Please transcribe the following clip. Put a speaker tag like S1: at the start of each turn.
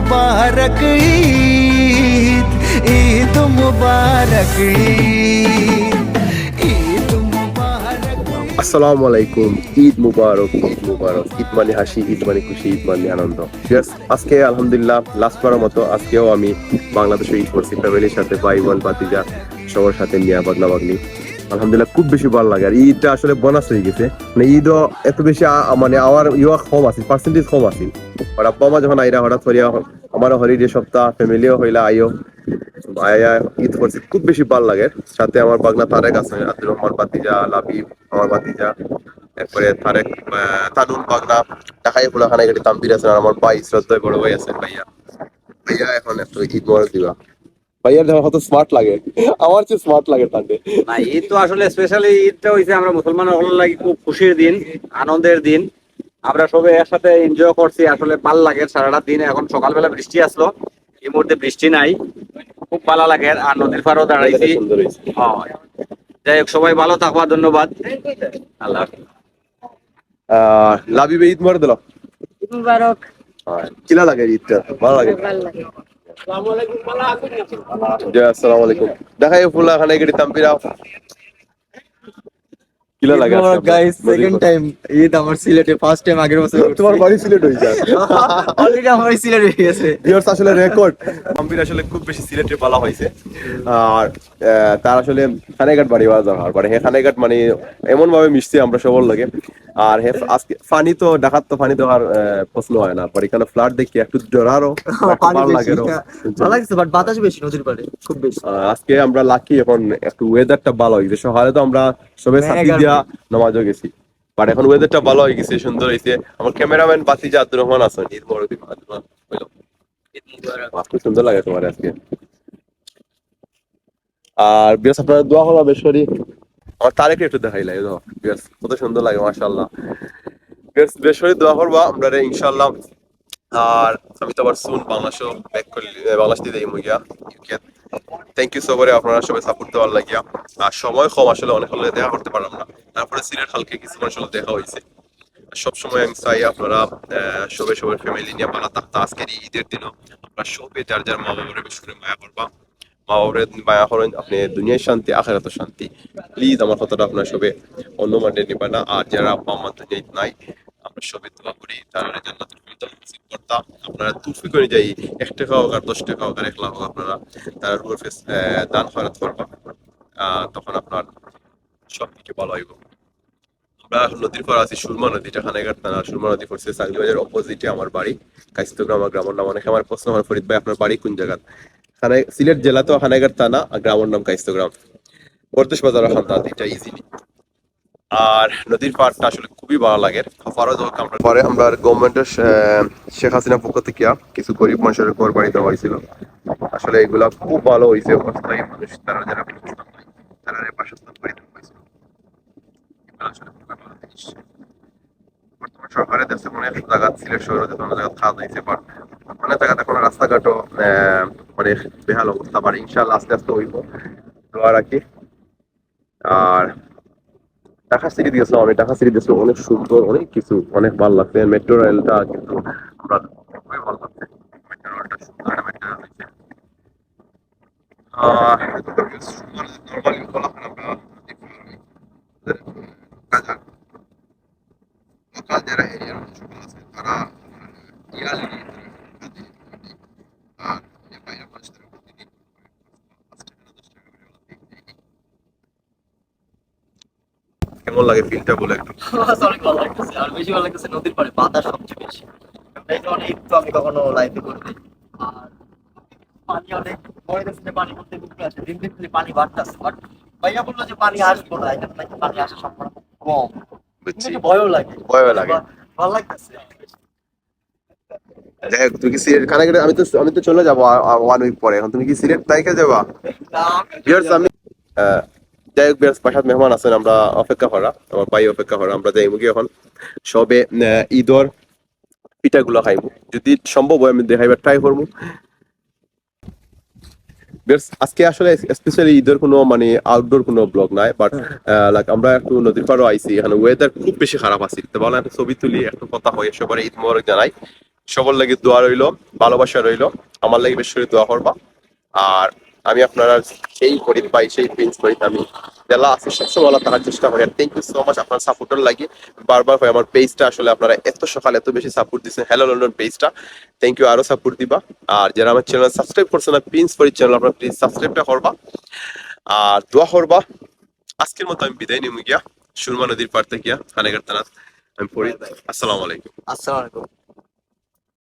S1: मुबारक ईद ईद मुबारक ईद ईद मुबारक
S2: আসসালামু আলাইকুম ঈদ মুবারক ঈদ মুবারক ঈদ মানে হাসি ঈদ মানে খুশি ঈদ মানে আনন্দ Yes, আজকে আলহামদুলিল্লাহ লাস্ট বারের মতো আজকেও আমি বাংলাদেশে ঈদ করছি ফ্যামিলির সাথে ভাই বোন বাতিজা সবার সাথে নিয়ে বাগনা বাগনি আলহামদুলিল্লাহ খুব বেশি ভালো লাগে। আর ঈদটা আসলে বোনাস হয়ে গেছে। মানে ঈদও এত বেশি মানে আমার ইয়া কম আছে পার্সেন্টেজ কম আছে। আর আব্বা মা যখন আইরা হঠাৎ করিয়া, আমারও হলিডে সপ্তাহ ফ্যামিলিও হইলা, আইও, আয়া, ঈদ করছি, খুব বেশি ভালো লাগে। সাথে আমার বাগনা তারেক আছে, আব্দুর রহমান বাতিজা লাবিব, আমার বাতিজা এরপরে তারেক তানুন বাগনা ঢাকায় ফুলা খানা গেটি তাম্বির আছেন, আর আমার ভাই শ্রদ্ধায় বড় ভাই আছেন, ভাইয়া। ভাইয়া এখন একটু ঈদ মোবারক দিবা। ভাইয়ার কত স্মার্ট লাগে। আমার চেয়ে স্মার্ট লাগে তাকে।
S3: না ঈদ তো আসলে স্পেশালি ঈদটা হইছে আমরা মুসলমান হল লাগি খুব খুশির দিন আনন্দের দিন। আমরা সবাই একসাথে এনজয় করছি আসলে ভালো লাগে সারাটা দিন। এখন সকালবেলা বৃষ্টি আসলো এই মুহূর্তে বৃষ্টি নাই। খুব ভালো লাগে আর নদীর পাড়ও দাঁড়াইছি। হ্যাঁ। যাই হোক সবাই ভালো থাকবা ধন্যবাদ। আল্লাহ হাফেজ।
S2: আহ ঈদ মোবারক দিল?
S4: মুবারক।
S2: কিলা লাগে ঈদটা? ভালো লাগে?
S4: ভালো লাগে।
S2: আসসালামু আলাইকুম দেখাই ফুলা খানা গেটি তাম্বিরা কিলা লাগে
S5: গাইস সেকেন্ড টাইম ঈদ আমার সিলেটে ফার্স্ট টাইম আগের বছর
S2: তোমার বাড়ি সিলেট হয়ে যায়
S5: অলরেডি আমার সিলেট হয়ে গেছে।
S2: ভিউয়ার্স আসলে রেকর্ড আম্বির আসলে খুব বেশি সিলেটে আর আহ, তার আসলে খানেঘাট বাড়ি বাজার হওয়ার পরে হে খানেঘাট মানে এমন ভাবে মিশছে আমরা সবার লাগে। আর হে আজকে ফানি তো ডাকাত তো ফানি তো আর প্রশ্ন হয় না। পরে এখানে ফ্লাড দেখি একটু ডরারও ভালো লাগে
S5: হ্যাঁ। ভালো লাগছে বাট বাতাস বেশি নদীর পাড়ে খুব বেশি।
S2: আজকে আমরা লাকি এখন একটু ওয়েদারটা ভালো হয়ে গেছে। সকালে তো আমরা সবাই সাথী দিয়া নামাজও গেছি। বাট এখন ওয়েদারটা ভালো হয়ে গেছে সুন্দর হয়েছে। আমার ক্যামেরাম্যান বাতিজা আব্দুর রহমান আছেন ঈদ। খুব সুন্দর লাগে তোমার আজকে। আর বিয়াস আপনার দোয়া হলো বেশরি আমার তারেক একটু দেখাইলাই দেখো বিয়াস কত সুন্দর লাগে, মাশাআল্লাহ। বিয়াস বেশরি দোয়া করবা, আমরা রে, ইনশাআল্লাহ। আর আমি তো আবার সুন বাংলাদেশও ব্যাক করি বাংলাদেশ দিয়ে যাই মুগিয়া ইউকে থ্যাংক ইউ সো করে আপনারা সবাই সাপোর্ট দেওয়ার লাগিয়া। আর সময় কম আসলে অনেক হলে দেখা করতে পারলাম না। তারপরে সিলেট হালকে কিছু আসলে দেখা হয়েছে সব সময় আমি চাই আপনারা সবাই সবার ফ্যামিলি নিয়ে ভালো থাকতে আজকের ঈদের দিনও আপনারা সবাই যার যার মা বাবার বেশি করে মায়া করবা। মা মায়া করেন আপনি শান্তি আখেরাত শান্তি। প্লিজ আমার কথাটা আপনার সবে অন্য মাঠে না। আর যারা আব্বা আমার দুনিয়ায় নাই আমরা সবাই দোয়া করি আপনারা তুফিক অনুযায়ী এক টাকা হোক আর দশ টাকা হোক আর এক লাখ হোক আপনারা তার উপর ফেস- দান খরচ করবা। আহ, তখন আপনার সব কিছু ভালো হইব। আমরা নদীর পর আছি সুরমা নদী এটা খানাঘাট থানা সুরমা নদী পড়ছে অপোজিটে আমার বাড়ি। কাইস্তগ্রাম গ্রামের নাম অনেকে আমার প্রশ্ন আমার ফরিদ ভাই আপনার বাড়ি কোন জায়গা সিলেট জেলা তো খানাঘাট থানা, আর গ্রামের নাম কাইস্তগ্রাম বর্দেশ বাজার খান্তা এটা ইজিলি আর নদীর পাড়টা আসলে খুবই ভালো লাগে। পরে আমরা গভর্নমেন্টের শেখ হাসিনা পক্ষ থেকে কিছু গরিব মানুষের ঘর বাড়ি দেওয়া হয়েছিল। আসলে এগুলা খুব ভালো হয়েছে, অস্থায়ী মানুষ, তারা যারা তারা বাসস্থান করে দেওয়া হয়েছিল। সরকারের দেশে অনেক জায়গা, সিলেট শহরে কোনো জায়গা খাওয়া যাইছে বাট অনেক জায়গাতে কোনো রাস্তাঘাটও আহ, বেহাল অবস্থা মানে ইনশাল্লাহ আস্তে আস্তে হইব। দোয়া রাখি। আর ঢাকা সিটি গেছিলাম আমি। ঢাকা সিটি গেছিলাম অনেক সুন্দর অনেক কিছু অনেক ভালো লাগছে। মেট্রো রেলটা কিন্তু আমরা খুবই ভালো লাগছে। মেট্রো রেলটা সুন্দর মেট্রো রেল হয়েছে normally বলা হয় না, আমরা কাজা লোকাল যারা এরিয়ার মানুষগুলো আছে তারা ইয়ারলি আর বাইরের মানুষদের প্রতিদিন পাঁচ টাকা না দশ টাকা করে ওরা দিয়ে দেয়। কেমন লাগে ফিলটা বলে একটু?
S5: অনেক ভালো লাগতেছে আর বেশি ভালো লাগতেছে নদীর পাড়ে বাতাস সবচেয়ে বেশি। তো আমি কখনো লাইফে করিনি আর পানি অনেক যে পানি খুব আছে দিন দিন পানি বাড়তেছে। বাট ভাইয়া বলল যে পানি আসব না এখানে নাকি পানি আসার সম্ভাবনা কম। ভয়ও লাগে।
S2: ভয়ও লাগে।
S5: ভালো লাগতেছে।
S2: যাই হোক, তুমি কি সিলেট খানা আমি তো আমি তো চলে যাব ওয়ান উইক পরে। এখন তুমি কি সিলেট তাইকে যাবা? আমি যাই হোক মেহমান আছেন আমরা অপেক্ষা করা আমার ভাই অপেক্ষা করা আমরা কি এখন। সবে ঈদর পিঠাগুলো যদি সম্ভব হয় আমি দেখাইবার ট্রাই করব আজকে আসলে স্পেশালি ঈদের কোনো মানে আউটডোর কোনো ব্লগ নাই বাট লাইক আমরা একটু নদীর পাড়ও আইছি এখানে ওয়েদার খুব বেশি খারাপ আছে। তো একটা ছবি তুলি একটু কথা হয় সবার ঈদ মোবারক জানাই। সবার লাগে দোয়া রইল ভালোবাসা রইল আমার লাগে বেশ দোয়া করবা। আর আমি আপনারা সেই গরিব পাই সেই প্রিন্স করি আমি জেলা আছে, সবসময় বলা তার চেষ্টা করি আর থ্যাংক ইউ সো মাচ আপনার সাপোর্টার লাগে। বারবার হয় আমার পেজটা আসলে আপনারা এত সকাল এত বেশি সাপোর্ট দিচ্ছেন হ্যালো লন্ডন পেজটা থ্যাংক ইউ আরও সাপোর্ট দিবা। আর যারা আমার চ্যানেল সাবস্ক্রাইব করছে না প্রিন্স ফরি চ্যানেল আপনারা প্লিজ সাবস্ক্রাইবটা করবা। আর দোয়া করবা। আজকের মতো আমি বিদায় নিমু গিয়া। সুরমা নদীর পার থেকে গিয়া খানেগার তানাত আমি পড়ি। আসসালামু আলাইকুম।
S5: আসসালামু আলাইকুম।